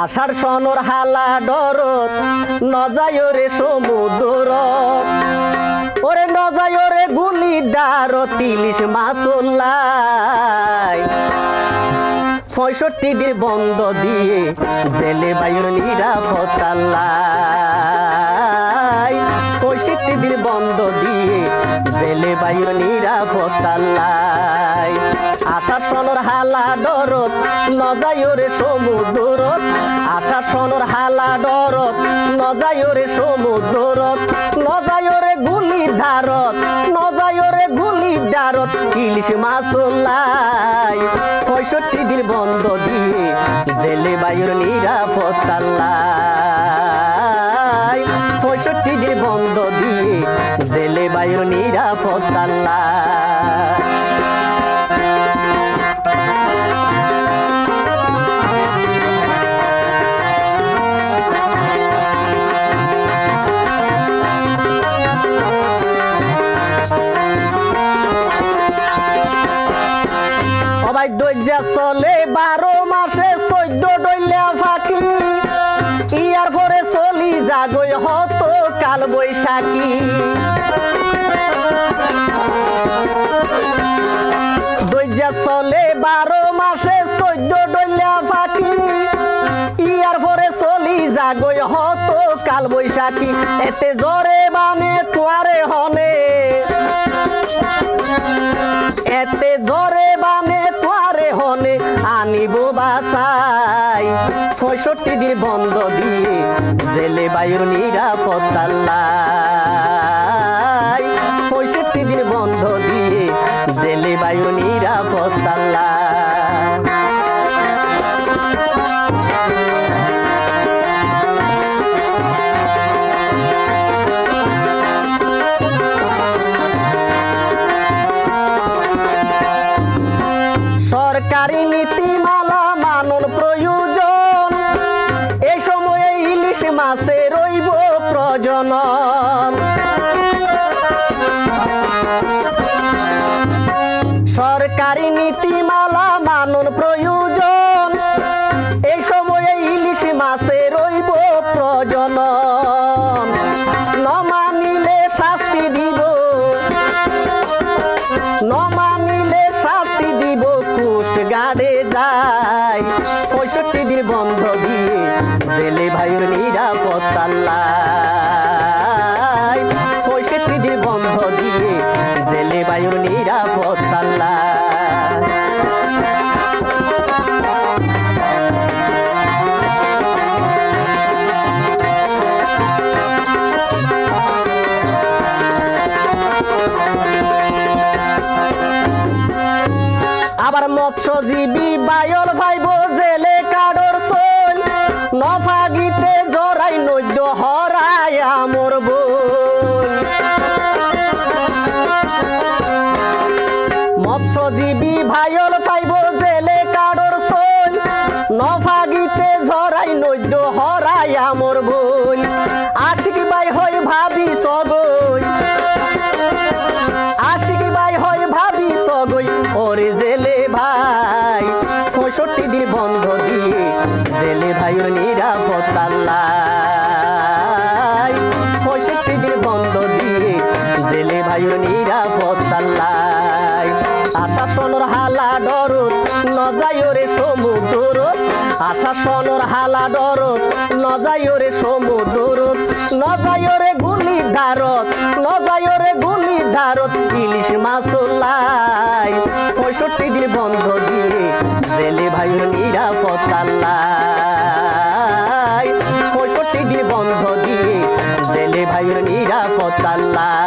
আষাঢ় sonar হালা ডরত নজায় রে সমুদ্র। ওরে নজায় রে গুলি দার তিলিশ মাসল্লাই পঁয়ষট্টি দিন বন্ধ দিয়ে জেলে বায়ুর নিরাপত্তাল্লাই পঁয়ষট্টি দিন বন্ধ দিয়ে জেলে বায়ুর নিরাপত্তাল্লাই আশা সনর হালা ডরত নজায়রে সমুদ্রত আশা সনর হালা ডরত নজায়রে সমুদ্রত নজায়রে গুলি ধারত নজায়রে গুলি দারত ইলিশ মাসল্লাই পঁয়ষট্টি দিন বন্ধ দিয়ে জেলে বায়ুর নিরাপত্তাল্লাই পঁয়ষট্টি দিন বন্ধ দিয়ে জেলে বায়ুর নিরাপত্তাল্লাই দৈজা চলে বারো মাসে চৈদ্দ ডইলা ফাঁকি। ইয়ার পরে চলি যাগই হত কাল বৈশাখী। দৈজা চলে বারো মাসে চৈদ্দ ডইলা ফাঁকি। ইয়ার পরে চলি যাগই হত কাল বৈশাখী। এতে জরে মানে তোয়ারে হনে। এতে জরে হনে আনিব বাসাই পঁয়ষট্টি দিন বন্ধ দিয়ে জেলে বায়ুর নিরাপত্তাল্লাই পঁয়ষট্টি দিন বন্ধ দিয়ে জেলে বায়ুর নিরাপত্তাল্লাই সরকারি ইলিশ রইব প্রজনন। সরকারি নীতিমালা মানন প্রয়োজন। এই সময়ে ইলিশ মাছে রইব প্রজনন। ন গাড়ে যায়। পঁয়ষট্টি দিন বন্ধ দিয়ে জেলে ভাইয়ের নিরাপত্তাল্লাই পঁয়ষট্টি দিন বন্ধ দিয়ে জেলে ভাইয়ের নিরাপত্তাল্লাই আবার মৎস্যজীবী বায়ল ভাইব জেলে কাডর সইল নফাগিতে জরাই নদ্য হরাই আমর বোন। মৎস্যজীবী ভাইল ভাইব জেলে কাডর সইল নফাগিতে জরাই নদ্য হরাই আমর বোন। পঁয়ষট্টি দিন বন্ধ দিয়ে জেলে ভাইয়ের নিরাপত্তাল্লাই পঁয়ষট্টি দিন বন্ধ দিয়ে জেলে ভাইয়ের নিরাপত্তাল্লাই আশা সনর হালা ডরত নজায়রে সমুদ্রত। আশা সনর হালা ডরত নজায়রে সমুদ্রত। নজায়রে গুলি ধারত নজায়রে গুলি ধারত ইলিশ মাসুল্লাই পঁয়ষট্টি দিন বন্ধ দিয়ে জেলে ভাইয়ের নিরাপতাল্লা পঁয়ষট্টি দিন বন্ধ দিয়ে জেলে ভাইয়ের নিরাপত্তাল্লাই